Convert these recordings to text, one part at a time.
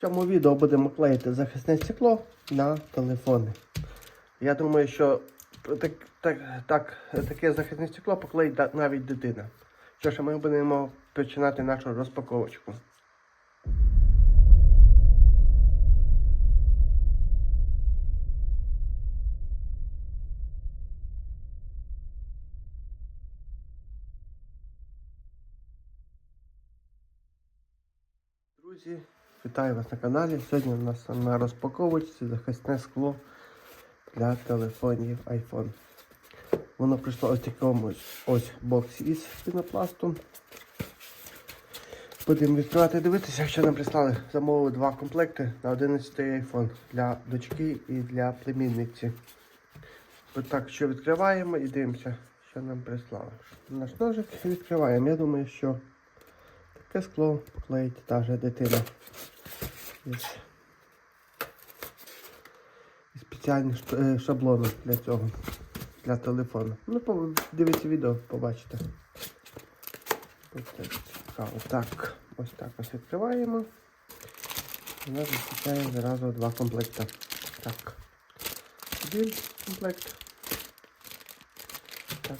В цьому відео будемо клеїти захисне стекло на телефони. Я думаю, що так, так, так, таке захисне стекло поклеїть навіть дитина. Що ж, ми будемо починати нашу розпаковочку. Друзі, вітаю вас на каналі. Сьогодні у нас на розпаковочці захисне скло для телефонів iPhone. Воно прийшло ось такому ось боксі із пінопласту. Будемо відкривати дивитися, що нам прислали. Замовили два комплекти на 11 iPhone для дочки і для племінниці. От так, що відкриваємо і дивимося, що нам прислали. Наш ножик відкриваємо. Я думаю, що таке скло поклеїть та же дитина. Із, спеціальні е, шаблони для цього, для телефону. Ну, дивіться відео, побачите. Ось так. Ось так ось відкриваємо. У нас вистачає зразу два комплекти. Так. Один комплект. Так,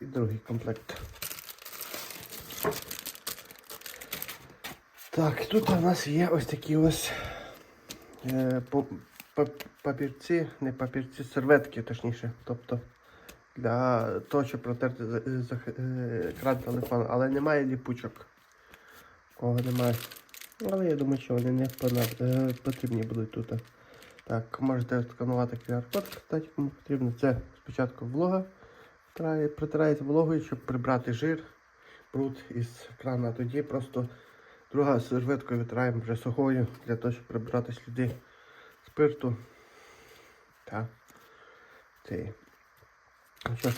і другий комплект. Так, тут у нас є ось такі ось е, папірці, не папірці, серветки, точніше. Тобто для того, щоб протерти за- е, екран телефону, але немає ліпучок. Кого немає. Але я думаю, що вони не е, потрібні будуть тут. Так, можете сканувати QR-код, кстати, кому потрібно. Це спочатку влога. Протирається вологою, щоб прибрати жир, бруд із екрану. А тоді просто друга серветкою витираємо вже сухою для того, щоб прибрати сліди спирту та цей. Ну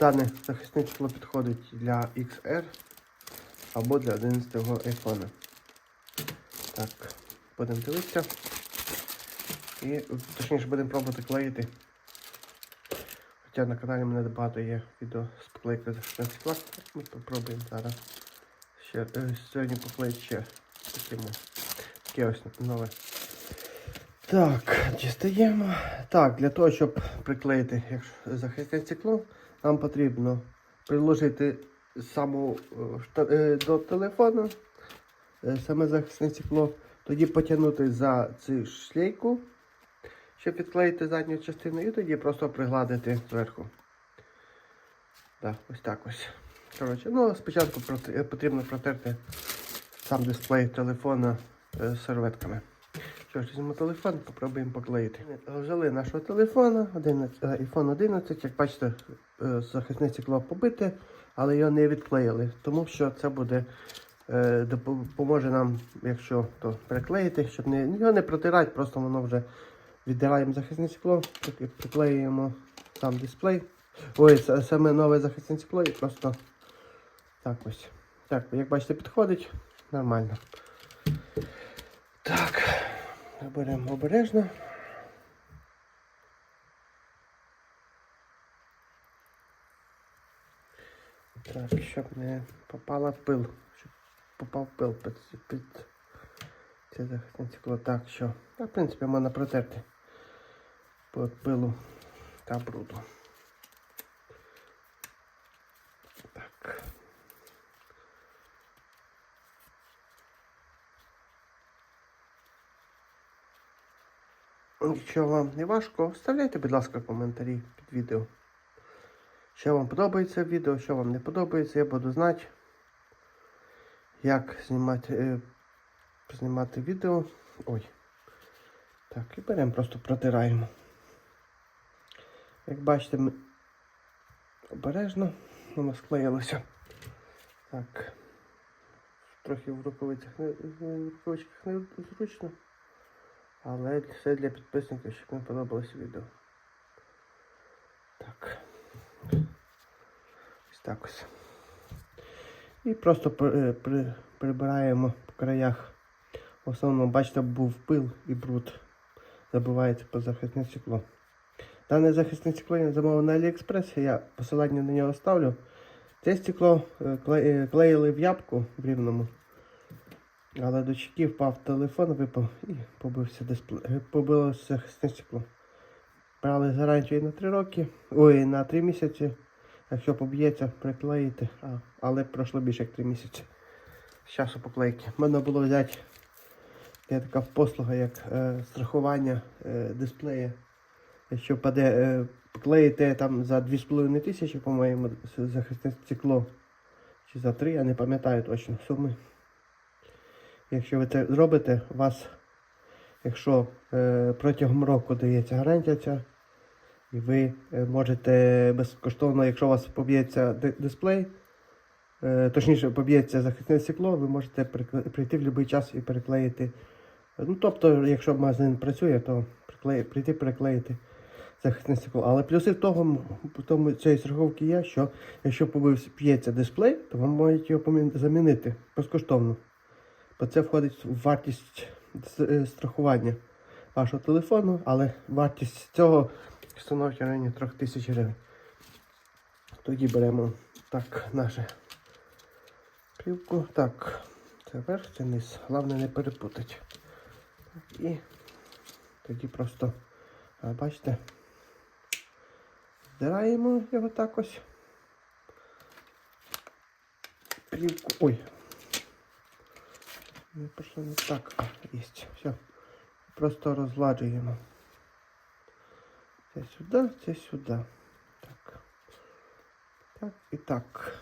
дане захисне число підходить для XR або для 11-го iPhone. Так, будемо дивитися. І точніше будемо пробувати клеїти. Хоча на каналі мене багато є відео з поклейкою захисного стекла. Ми попробуємо зараз. Е, сьогодні поклеїти ще такими. Таке ось нове. Так, дістаємо. Так, для того, щоб приклеїти якщо захисне стекло, нам потрібно приложити саму е, е, до телефону саме захисне стекло, тоді потягнути за цю шлейку, щоб відклеїти задню частину, і тоді просто пригладити зверху. Так, ось так ось. Коротше, ну спочатку е, потрібно протерти сам дисплей телефона е, серветками. Що ж, візьмемо телефон, попробуємо поклеїти. Взяли нашого телефона, 11, е, iPhone 11, як бачите, захисне стекло побите, але його не відклеїли, тому що це буде допоможе нам, якщо то приклеїти, щоб не, його не протирати, просто воно вже віддираємо захисне стекло, при- приклеюємо сам дисплей. Ой, саме нове захисне стекло і просто так ось. Так, як бачите, підходить нормально. Так, беремо обережно. Так, щоб не попала пил. Щоб попав пил під, під це захисне. Так, що. Та, в принципі, можна протерти під пилу та бруду. Так. Якщо вам не важко, вставляйте, будь ласка, коментарі під відео. Що вам подобається відео, що вам не подобається, я буду знати, як знімати, е, знімати відео. Ой. Так, і беремо, просто протираємо. Як бачите, ми обережно воно склеїлося. Так. Трохи в рукавицях не, в рукавичках не зручно. Але все для підписників, щоб їм подобалось відео. Так. Ось так ось. І просто при, при, прибираємо по краях. В основному, бачите, був пил і бруд. Забувається по захисне стекло. Дане захисне стекло я замовив на Аліекспресі, я посилання на нього ставлю. Це стекло е, е, клеїли в ябку в рівному. Але до чеків впав телефон, випав і побився дисплей. Побилося стекло. Брали гарантію на 3 роки, ой, на 3 місяці. Якщо поб'ється, приклеїти. А, але пройшло більше як 3 місяці. З часу поклейки. Можна було взяти є така послуга, як е, страхування е, дисплея. Якщо паде, е, клеїте там за 2,5 тисячі, по-моєму, захисне стекло. Чи за 3, я не пам'ятаю точно суми. Якщо ви це зробите, вас, якщо е, протягом року дається гарантія ця, і ви е, можете безкоштовно, якщо у вас поб'ється дисплей, е, точніше поб'ється захисне стекло, ви можете прийти в будь-який час і переклеїти. Ну, тобто, якщо магазин працює, то прийти переклеїти захисне стекло. Але плюси в тому, в тому цієї страховки є, що якщо побився п'ється дисплей, то вам можуть його замінити безкоштовно. Бо це входить в вартість е, страхування вашого телефону, але вартість цього становить в районі 3 тисяч гривень. Тоді беремо так наше плівку. Так, це верх, це низ. Головне не перепутати. І тоді просто, бачите, здираємо його так ось. Плівку. Ой. Не пішло не так. А, єсть. Все. Просто розгладжуємо. Це сюди, це сюди. Так. Так і так.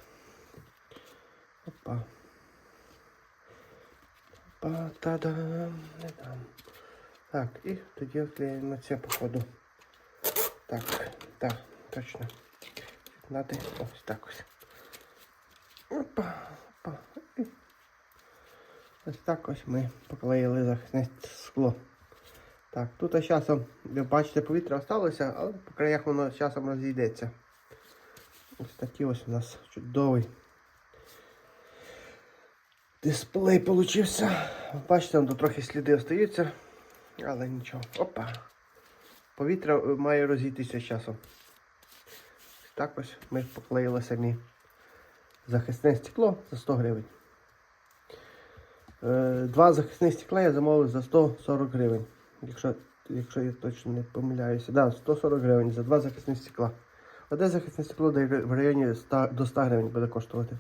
Опа. Опа, та-дам, не дам. Так, і тоді вклеїмо це походу. Так, так, точно. Надо ось так ось. Опа, опа. І Ось так ось ми поклеїли захисне скло. Так, тут ось часом, бачите, повітря залишилося, але по краях воно з часом розійдеться. Ось такий ось у нас чудовий дисплей получився. Бачите, тут трохи сліди остаються, але нічого. Опа. Повітря е, має розійтися з часом. Ось так ось ми поклеїли самі захисне стекло за 100 гривень. Е, Два захисні стекла я замовив за 140 гривень. Якщо, якщо я точно не помиляюся. Да, 140 гривень за два захисні стекла. Одне захисне стекло в районі 100, до 100 гривень буде коштувати.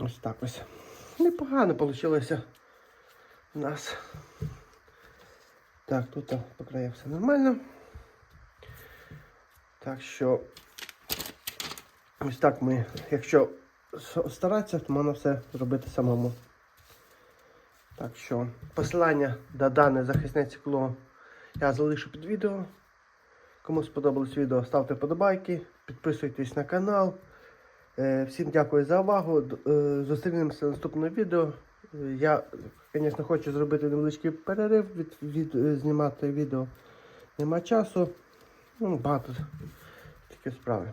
Ось так ось. Непогано вийшло у нас. Так, тут по краях все нормально. Так що ось так ми, якщо старатися, то можна все зробити самому. Так що посилання на дане захисне стекло я залишу під відео. Кому сподобалось відео, ставте подобайки, підписуйтесь на канал. Е, Всім дякую за увагу. Е, Зустрінемося в наступному відео. Я, звісно, хочу зробити невеличкий перерив від, від е, знімати відео. Нема часу. Ну, багато такі справи.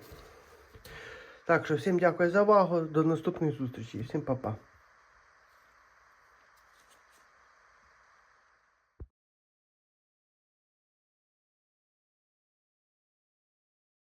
Так що всім дякую за увагу. До наступних зустрічей. Всім па-па.